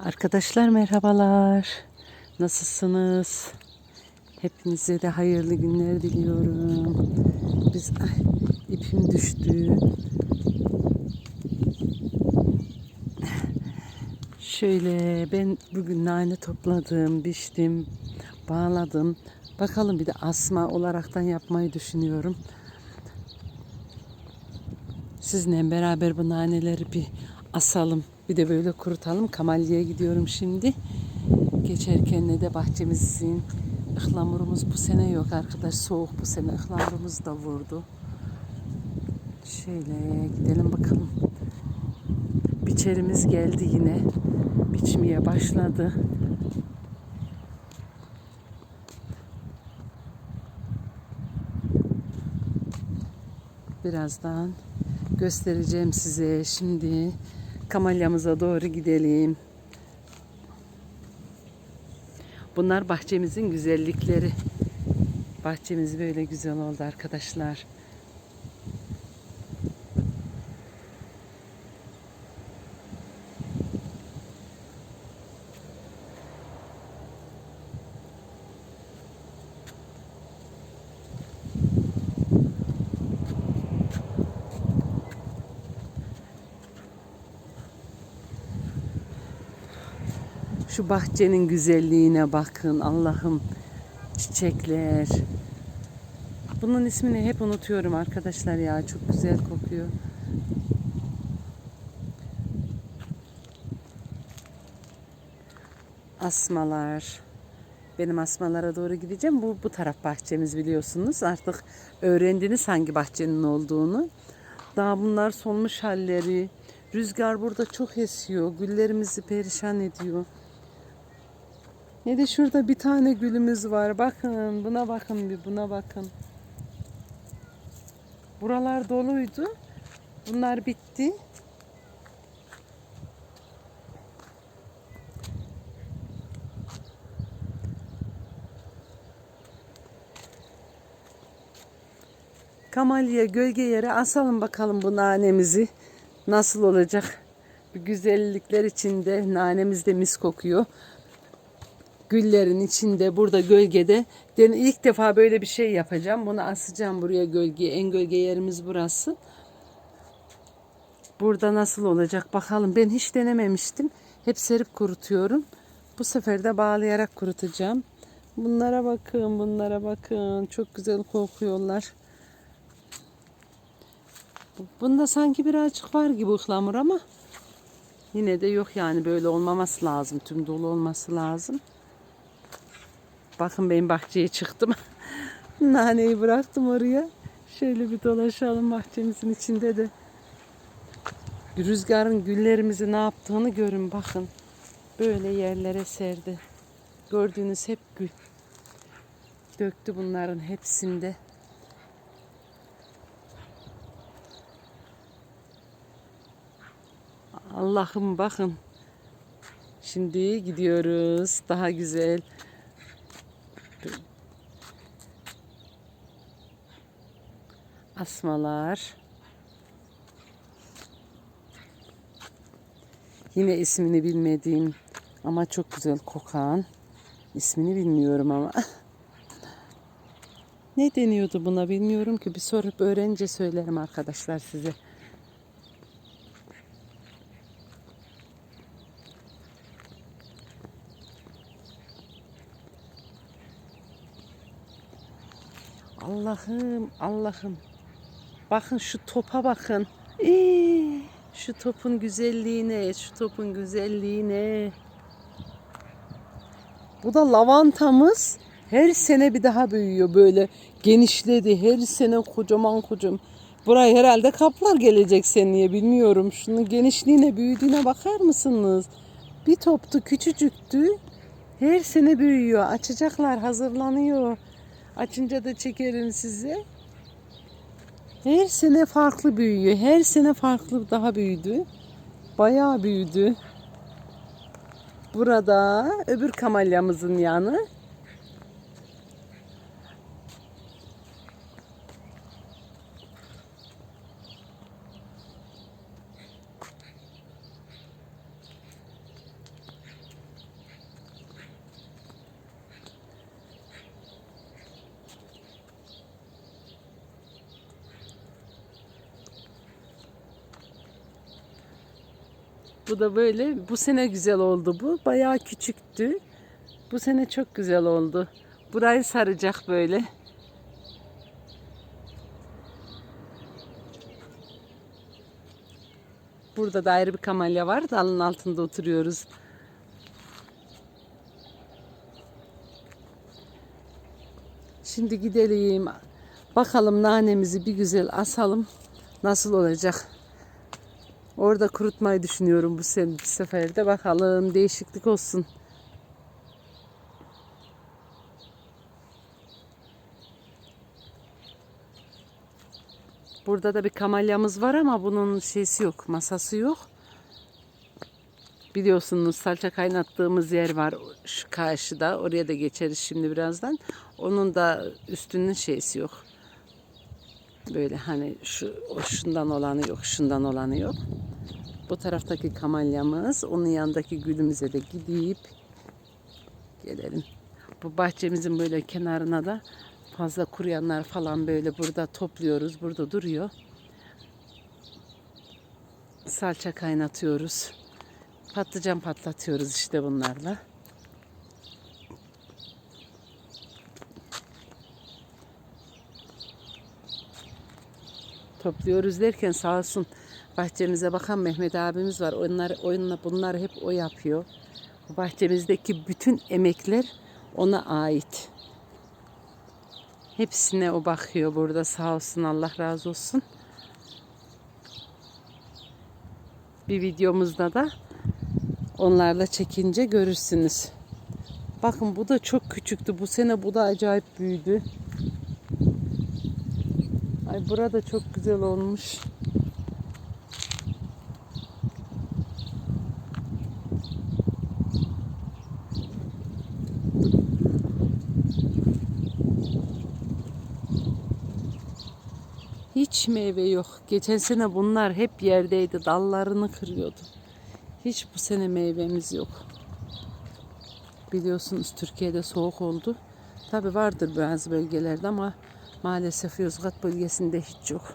Arkadaşlar merhabalar. Nasılsınız? Hepinize de hayırlı günler diliyorum. Biz ay, ipim düştü. Şöyle ben bugün nane topladım, biçtim, bağladım. Bakalım bir de asma olaraktan yapmayı düşünüyorum. Sizinle beraber bu naneleri bir asalım. Bir de böyle kurutalım. Kamalli'ye gidiyorum şimdi. Geçerken ne de bahçemizin ıhlamurumuz bu sene yok arkadaş. Soğuk bu sene. ıhlamurumuz da vurdu. Şöyle gidelim bakalım. Biçerimiz geldi yine. Biçmeye başladı. Birazdan göstereceğim size. Şimdi kamalyamıza doğru gidelim. Bunlar bahçemizin güzellikleri. Bahçemiz böyle güzel oldu arkadaşlar. Şu bahçenin güzelliğine bakın Allah'ım. Çiçekler. Bunun ismini hep unutuyorum arkadaşlar ya. Çok güzel kokuyor. Asmalar. Benim asmalara doğru gideceğim. Bu bu taraf bahçemiz biliyorsunuz. Artık öğrendiniz hangi bahçenin olduğunu. Daha bunlar solmuş halleri. Rüzgar burada çok esiyor. Güllerimizi perişan ediyor. Ne de şurada bir tane gülümüz var. Bakın buna bakın bir buna bakın. Buralar doluydu. Bunlar bitti. Kamalya gölge yere asalım bakalım bu nanemizi. Nasıl olacak? Bir güzellikler içinde nanemiz de mis kokuyor güllerin içinde burada gölgede den ilk defa böyle bir şey yapacağım. Bunu asacağım buraya gölgeye. En gölge yerimiz burası. Burada nasıl olacak bakalım. Ben hiç denememiştim. Hep serip kurutuyorum. Bu sefer de bağlayarak kurutacağım. Bunlara bakın, bunlara bakın. Çok güzel kokuyorlar. Bunda sanki birazcık var gibi ıhlamur ama yine de yok yani böyle olmaması lazım. Tüm dolu olması lazım. Bakın benim bahçeye çıktım. Naneyi bıraktım oraya. Şöyle bir dolaşalım bahçemizin içinde de. Rüzgarın güllerimizi ne yaptığını görün bakın. Böyle yerlere serdi. Gördüğünüz hep gül. Döktü bunların hepsinde. Allah'ım bakın. Şimdi gidiyoruz. Daha güzel. Asmalar. Yine ismini bilmediğim ama çok güzel kokan. İsmini bilmiyorum ama. ne deniyordu buna bilmiyorum ki. Bir sorup öğrenince söylerim arkadaşlar size. Allah'ım, Allah'ım. Bakın şu topa bakın. Ee, şu topun güzelliğine, şu topun güzelliğine. Bu da lavantamız. Her sene bir daha büyüyor böyle. Genişledi. Her sene kocaman kocaman. Buraya herhalde kaplar gelecek seneye bilmiyorum. Şunun genişliğine, büyüdüğüne bakar mısınız? Bir toptu, küçücüktü. Her sene büyüyor. Açacaklar, hazırlanıyor. Açınca da çekerim size. Her sene farklı büyüyor. Her sene farklı daha büyüdü. Bayağı büyüdü. Burada öbür kamalyamızın yanı. Bu da böyle. Bu sene güzel oldu bu. Bayağı küçüktü. Bu sene çok güzel oldu. Burayı saracak böyle. Burada da ayrı bir kamelya var. Dalın altında oturuyoruz. Şimdi gidelim. Bakalım nanemizi bir güzel asalım. Nasıl olacak? Orada kurutmayı düşünüyorum bu sen bu sefer de bakalım değişiklik olsun. Burada da bir kamalyamız var ama bunun şeysi yok, masası yok. Biliyorsunuz salça kaynattığımız yer var şu karşıda. Oraya da geçeriz şimdi birazdan. Onun da üstünün şeysi yok. Böyle hani şu şundan olanı yok, şundan olanı yok. Bu taraftaki kamalyamız, onun yanındaki gülümüze de gidip gelelim. Bu bahçemizin böyle kenarına da fazla kuruyanlar falan böyle burada topluyoruz. Burada duruyor. Salça kaynatıyoruz. Patlıcan patlatıyoruz işte bunlarla. Topluyoruz derken sağ olsun bahçemize bakan Mehmet abimiz var. Onlar oyunla bunlar hep o yapıyor. Bu bahçemizdeki bütün emekler ona ait. Hepsine o bakıyor burada sağ olsun Allah razı olsun. Bir videomuzda da onlarla çekince görürsünüz. Bakın bu da çok küçüktü. Bu sene bu da acayip büyüdü. Ay burada çok güzel olmuş. Hiç meyve yok. Geçen sene bunlar hep yerdeydi. Dallarını kırıyordu. Hiç bu sene meyvemiz yok. Biliyorsunuz Türkiye'de soğuk oldu. Tabi vardır bazı bölgelerde ama maalesef Yozgat bölgesinde hiç yok.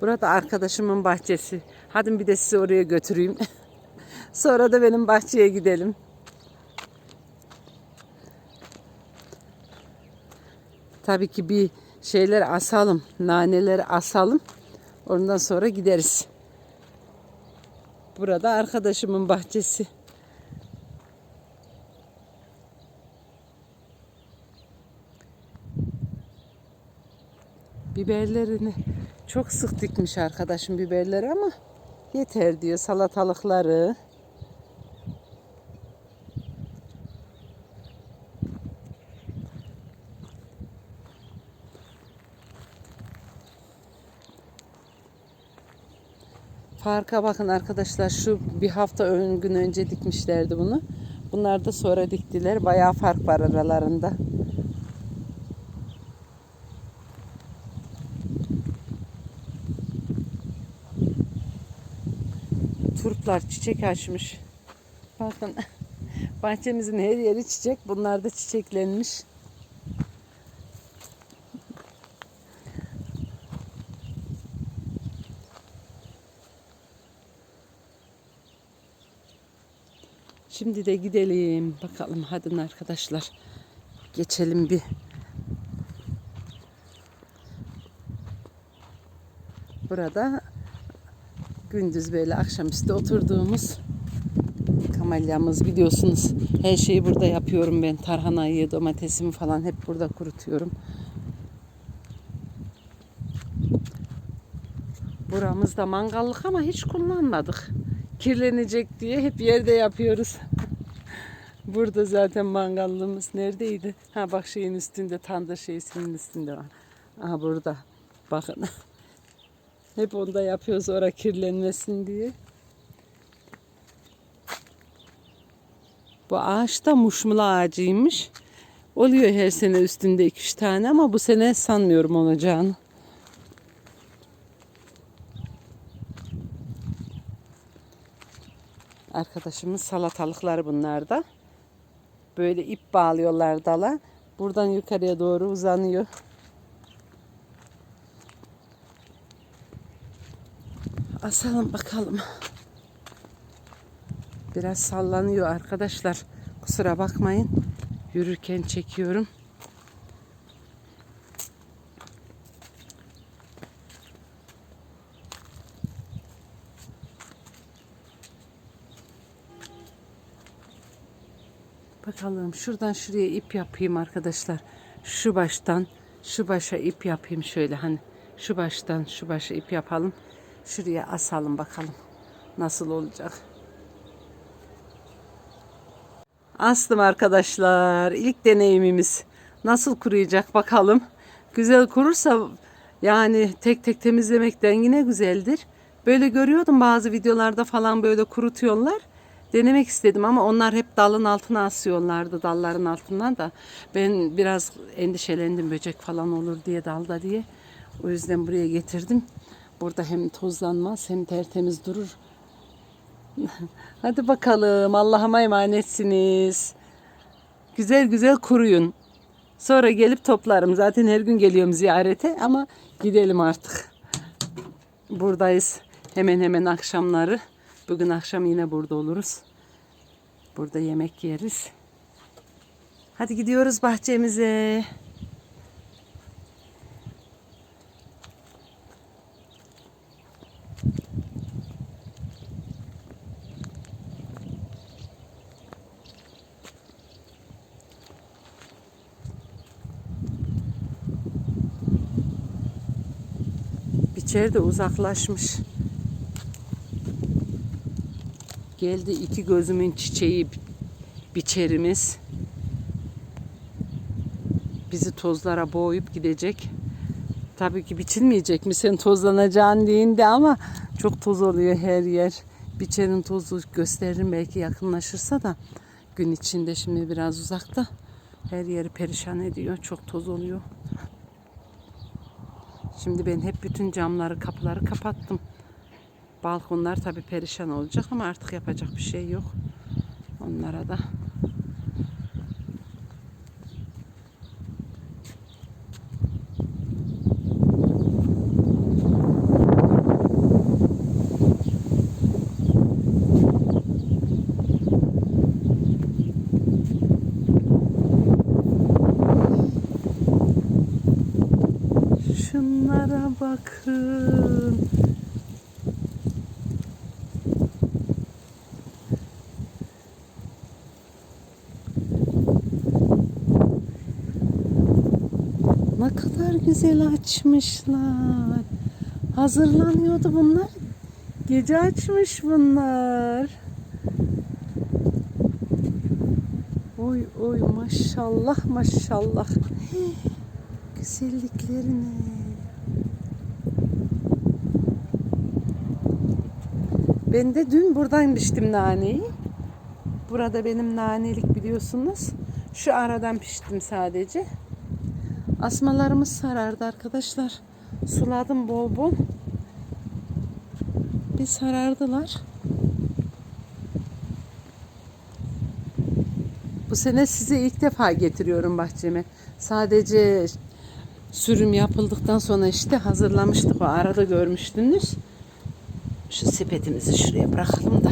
Burada arkadaşımın bahçesi. Hadi bir de sizi oraya götüreyim. Sonra da benim bahçeye gidelim. Tabii ki bir şeyler asalım. Naneleri asalım. Ondan sonra gideriz. Burada arkadaşımın bahçesi. Biberlerini çok sık dikmiş arkadaşım biberleri ama yeter diyor salatalıkları. Farka bakın arkadaşlar şu bir hafta ön gün önce dikmişlerdi bunu. Bunlar da sonra diktiler. Bayağı fark var aralarında. Turplar çiçek açmış. Bakın bahçemizin her yeri çiçek. Bunlar da çiçeklenmiş. Şimdi de gidelim. Bakalım hadi arkadaşlar. Geçelim bir. Burada gündüz böyle akşamüstü oturduğumuz kamalyamız biliyorsunuz. Her şeyi burada yapıyorum ben. Tarhanayı, domatesimi falan hep burada kurutuyorum. Buramızda mangallık ama hiç kullanmadık. Kirlenecek diye hep yerde yapıyoruz. Burada zaten mangallığımız neredeydi? Ha bak şeyin üstünde, tandır şeysinin üstünde var. Aha burada. Bakın. Hep onda yapıyoruz ora kirlenmesin diye. Bu ağaç da muşmula ağacıymış. Oluyor her sene üstünde 2-3 tane ama bu sene sanmıyorum olacağını. Arkadaşımın salatalıkları bunlar da. Böyle ip bağlıyorlar dala. Buradan yukarıya doğru uzanıyor. Asalım bakalım. Biraz sallanıyor arkadaşlar. Kusura bakmayın. Yürürken çekiyorum. Bakalım şuradan şuraya ip yapayım arkadaşlar. Şu baştan şu başa ip yapayım şöyle hani şu baştan şu başa ip yapalım. Şuraya asalım bakalım nasıl olacak. Astım arkadaşlar. İlk deneyimimiz. Nasıl kuruyacak bakalım. Güzel kurursa yani tek tek temizlemekten yine güzeldir. Böyle görüyordum bazı videolarda falan böyle kurutuyorlar. Denemek istedim ama onlar hep dalın altına asıyorlardı dalların altından da. Ben biraz endişelendim böcek falan olur diye dalda diye. O yüzden buraya getirdim. Burada hem tozlanmaz hem tertemiz durur. Hadi bakalım Allah'ıma emanetsiniz. Güzel güzel kuruyun. Sonra gelip toplarım. Zaten her gün geliyorum ziyarete ama gidelim artık. Buradayız hemen hemen akşamları. Bugün akşam yine burada oluruz. Burada yemek yeriz. Hadi gidiyoruz bahçemize. De uzaklaşmış. Geldi iki gözümün çiçeği biçerimiz. Bizi tozlara boğup gidecek. Tabii ki biçilmeyecek mi sen tozlanacaksın deyinde ama çok toz oluyor her yer. Biçerin tozu gösteririm belki yakınlaşırsa da gün içinde şimdi biraz uzakta. Her yeri perişan ediyor. Çok toz oluyor. Şimdi ben hep bütün camları, kapıları kapattım. Balkonlar tabii perişan olacak ama artık yapacak bir şey yok. Onlara da. Şunlara bakın. Ne kadar güzel açmışlar. Hazırlanıyordu bunlar. Gece açmış bunlar. Oy oy maşallah maşallah. Hii, güzelliklerine. Ben de dün buradan biçtim naneyi. Burada benim nanelik biliyorsunuz. Şu aradan piştim sadece. Asmalarımız sarardı arkadaşlar. Suladım bol bol. Bir sarardılar. Bu sene size ilk defa getiriyorum bahçeme. Sadece sürüm yapıldıktan sonra işte hazırlamıştık. O arada görmüştünüz. Şu sepetimizi şuraya bırakalım da.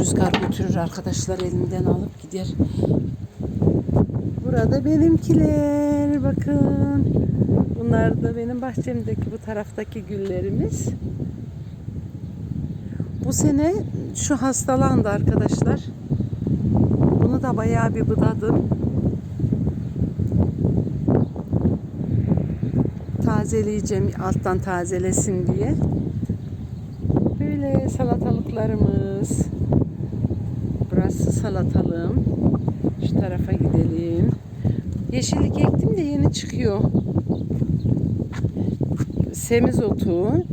Rüzgar götürür arkadaşlar elimden alıp gider. Burada benimkiler bakın. Bunlar da benim bahçemdeki bu taraftaki güllerimiz. Bu sene şu hastalandı arkadaşlar. Bunu da bayağı bir budadım. Tazeleyeceğim alttan tazelesin diye. Böyle salatalıklarımız. Burası salatalığım. Şu tarafa gidelim. Yeşillik ektim de yeni çıkıyor. Semizotu,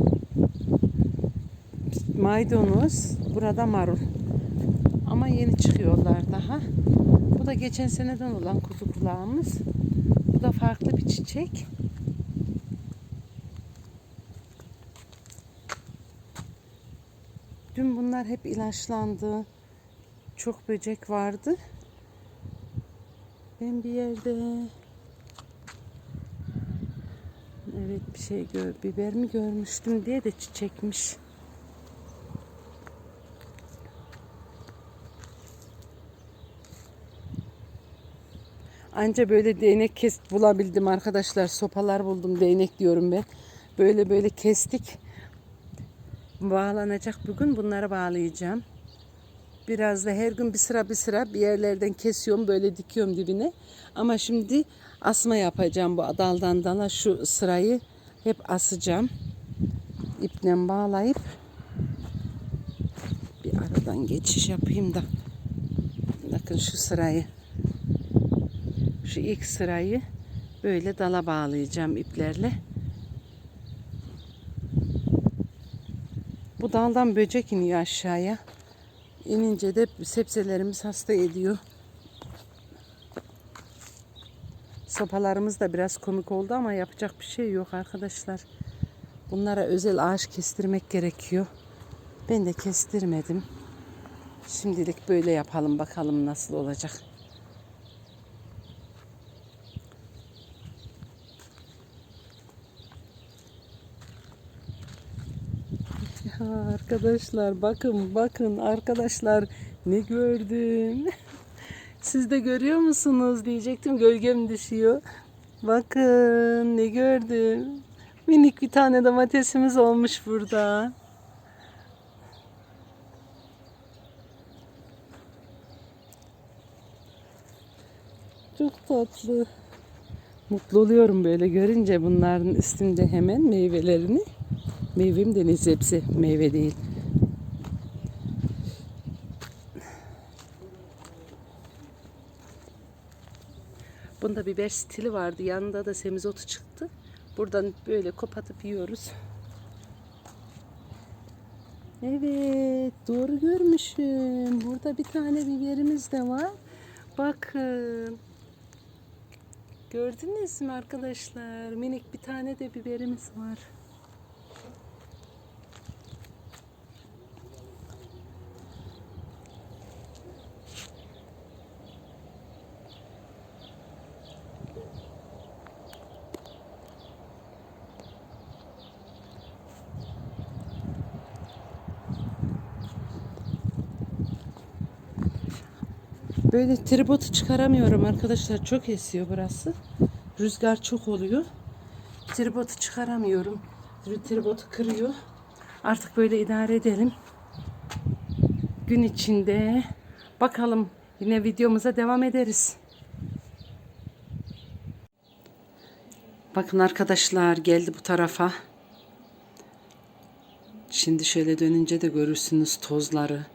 maydanoz, burada marul. Ama yeni çıkıyorlar daha. Bu da geçen seneden olan kuzu kulağımız. Bu da farklı bir çiçek. Dün bunlar hep ilaçlandı. Çok böcek vardı. Ben bir yerde evet bir şey gör, biber mi görmüştüm diye de çiçekmiş. Anca böyle değnek kes bulabildim arkadaşlar. Sopalar buldum. Değnek diyorum ben. Böyle böyle kestik. Bağlanacak bugün. Bunları bağlayacağım. Biraz da her gün bir sıra bir sıra bir yerlerden kesiyorum. Böyle dikiyorum dibine. Ama şimdi asma yapacağım bu daldan dala. Şu sırayı hep asacağım. İple bağlayıp bir aradan geçiş yapayım da. Bakın şu sırayı şu ilk sırayı böyle dala bağlayacağım iplerle. Bu daldan böcek iniyor aşağıya. İnince de sebzelerimiz hasta ediyor. Sopalarımız da biraz komik oldu ama yapacak bir şey yok arkadaşlar. Bunlara özel ağaç kestirmek gerekiyor. Ben de kestirmedim. Şimdilik böyle yapalım bakalım nasıl olacak. Arkadaşlar bakın bakın arkadaşlar ne gördüm. Siz de görüyor musunuz diyecektim gölgem düşüyor. Bakın ne gördüm. Minik bir tane domatesimiz olmuş burada. Çok tatlı. Mutlu oluyorum böyle görünce bunların üstünde hemen meyvelerini. Meyvem de ne sebze, meyve değil. Bunda biber stili vardı. Yanında da semizotu çıktı. Buradan böyle kopatıp yiyoruz. Evet, doğru görmüşüm. Burada bir tane biberimiz de var. Bakın. Gördünüz mü arkadaşlar? Minik bir tane de biberimiz var. Böyle tripodu çıkaramıyorum arkadaşlar. Çok esiyor burası. Rüzgar çok oluyor. Tripodu çıkaramıyorum. Tripodu kırıyor. Artık böyle idare edelim. Gün içinde bakalım yine videomuza devam ederiz. Bakın arkadaşlar geldi bu tarafa. Şimdi şöyle dönünce de görürsünüz tozları.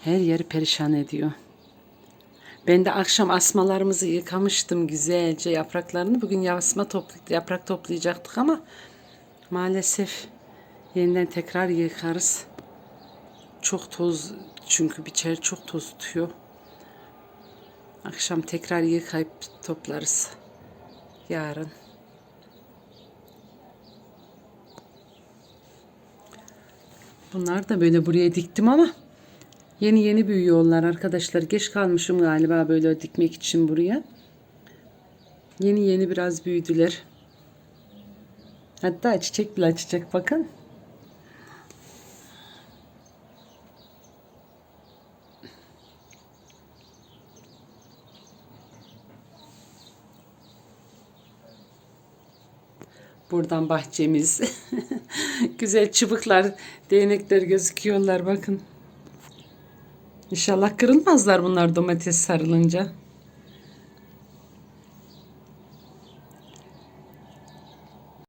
Her yeri perişan ediyor. Ben de akşam asmalarımızı yıkamıştım güzelce yapraklarını. Bugün asma toplu, yaprak toplayacaktık ama maalesef yeniden tekrar yıkarız. Çok toz çünkü biçer çok toz tutuyor. Akşam tekrar yıkayıp toplarız. Yarın. Bunlar da böyle buraya diktim ama Yeni yeni büyüyorlar arkadaşlar. Geç kalmışım galiba böyle dikmek için buraya. Yeni yeni biraz büyüdüler. Hatta çiçek bile açacak bakın. Buradan bahçemiz. Güzel çubuklar, değnekler gözüküyorlar bakın. İnşallah kırılmazlar bunlar domates sarılınca.